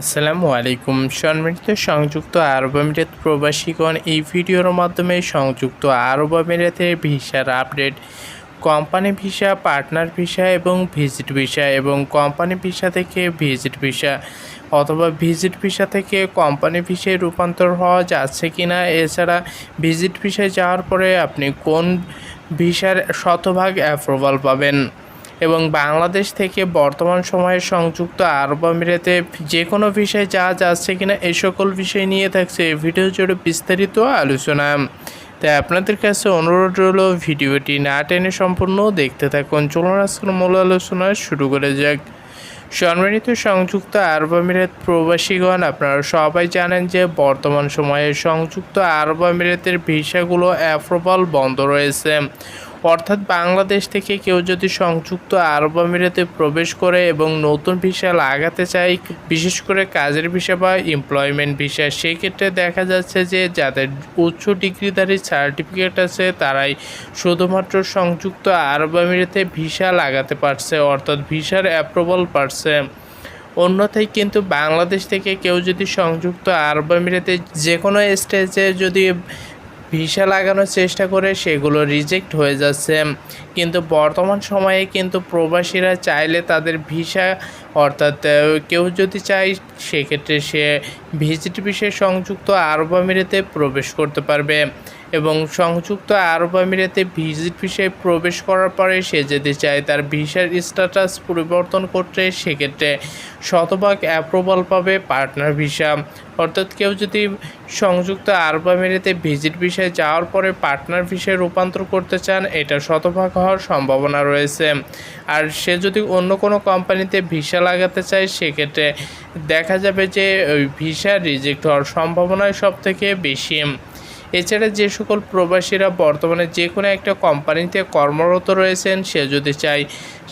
আসসালামু আলাইকুম। সম্মানিত সংযুক্ত আরব আমিরাত প্রবাসীগণ, এই ভিডিওর মাধ্যমে সংযুক্ত আরব আমিরাতের ভিসার update, company visa, partner visa এবং ভিজিট ভিসা এবং কোম্পানি ভিসা থেকে ভিজিট ভিসা অথবা ভিজিট ভিসা থেকে কোম্পানি ভিসায় রূপান্তর হওয়া যাচ্ছে কি না এছাড়া ভিজিট ভিসায় যাওয়ার পরে আপনি কোন ভিসার শতভাগ অ্যাপ্রুভাল পাবেন? এবং বাংলাদেশ থেকে বর্তমান সময়ে সংযুক্ত আরব আমিরাতে যে কোনো বিষয়ে যা যাচ্ছে কিনা এই সকল বিষয় নিয়ে থাকছে ভিডিও জুড়ে বিস্তারিত আলোচনা। তাই আপনাদের কাছে অনুরোধ রইল, ভিডিওটি না টেনে সম্পূর্ণ দেখতে থাকুন। চলুন আজকের মূল আলোচনা শুরু করে যাক। সম্মানিত সংযুক্ত আরব আমিরাত প্রবাসীগণ, আপনারা সবাই জানেন যে বর্তমান সময়ে সংযুক্ত আরব আমিরাতের ভিসাগুলো অ্যাপ্রুভাল বন্ধ রয়েছে। অর্থাৎ বাংলাদেশ থেকে কেউ যদি সংযুক্ত আরব আমিরাতে প্রবেশ করে এবং নতুন ভিসা লাগাতে চায়, বিশেষ করে কাজের ভিসা বা এমপ্লয়মেন্ট ভিসা, সেক্ষেত্রে দেখা যাচ্ছে যে যাদের উচ্চ ডিগ্রিধারী সার্টিফিকেট আছে, তারাই শুধুমাত্র সংযুক্ত আরব আমিরাতে ভিসা লাগাতে পারছে, অর্থাৎ ভিসার অ্যাপ্রুভাল পারছে। অন্যথায় কিন্তু বাংলাদেশ থেকে কেউ যদি সংযুক্ত আরব আমিরাতে যে কোনো স্টেজে যদি ভিসা লাগানোর চেষ্টা করে সেগুলো রিজেক্ট হয়ে যাচ্ছে। কিন্তু বর্তমান সময়ে কিন্তু প্রবাসীরা চাইলে তাদের ভিসা অর্থাৎ কেউ যদি চায় সেক্ষেত্রে সে ভিজিট বিষয়ে সংযুক্ত আরব আমিরাতে প্রবেশ করতে পারবে এবং সংযুক্ত আরব আমিরাতে ভিজিট বিষয়ে প্রবেশ করার পরে সে যদি চায় তার ভিসার স্ট্যাটাস পরিবর্তন করতে, সেক্ষেত্রে শতভাগ অ্যাপ্রুভাল পাবে পার্টনার ভিসা অর্থাৎ কেউ যদি সংযুক্ত আরব আমিরাতে ভিজিট ভিসায় যাওয়ার পরে পার্টনার ভিসায় রূপান্তর করতে চান, এটা শতভাগ হওয়ার সম্ভাবনা রয়েছে। আর সে যদি অন্য কোনো কোম্পানিতে ভিসা লাগাতে চায় সেক্ষেত্রে দেখা যাবে যে ওই ভিসা রিজেক্ট হওয়ার সম্ভাবনাই সব থেকে বেশি। এছাড়া যে সকল প্রবাসীরা বর্তমানে যে কোনো একটা কোম্পানিতে কর্মরত রয়েছেন, সে যদি চায়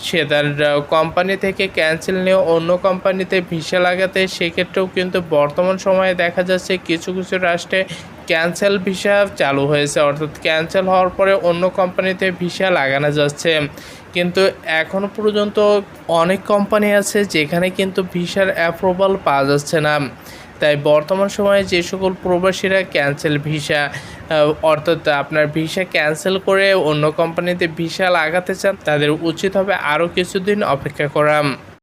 সে তার কোম্পানি থেকে ক্যান্সেল নিয়ে অন্য কোম্পানিতে ভিসা লাগাতে, সেক্ষেত্রেও কিন্তু বর্তমান সময়ে দেখা যাচ্ছে কিছু কিছু রাষ্ট্রে ক্যান্সেল ভিসা চালু হয়েছে। অর্থাৎ ক্যান্সেল হওয়ার পরে অন্য কোম্পানিতে ভিসা লাগানো যাচ্ছে। কিন্তু এখনও পর্যন্ত অনেক কোম্পানি আছে যেখানে কিন্তু ভিসার অ্যাপ্রুভাল পাওয়া যাচ্ছে না। তাই বর্তমান সময়ে যে সকল প্রবাসীরা ক্যান্সেল ভিসা অর্থাৎ আপনার ভিসা ক্যান্সেল করে অন্য কোম্পানিতে ভিসা লাগাতে চান, তাদের উচিত হবে আরও কিছুদিন অপেক্ষা করা।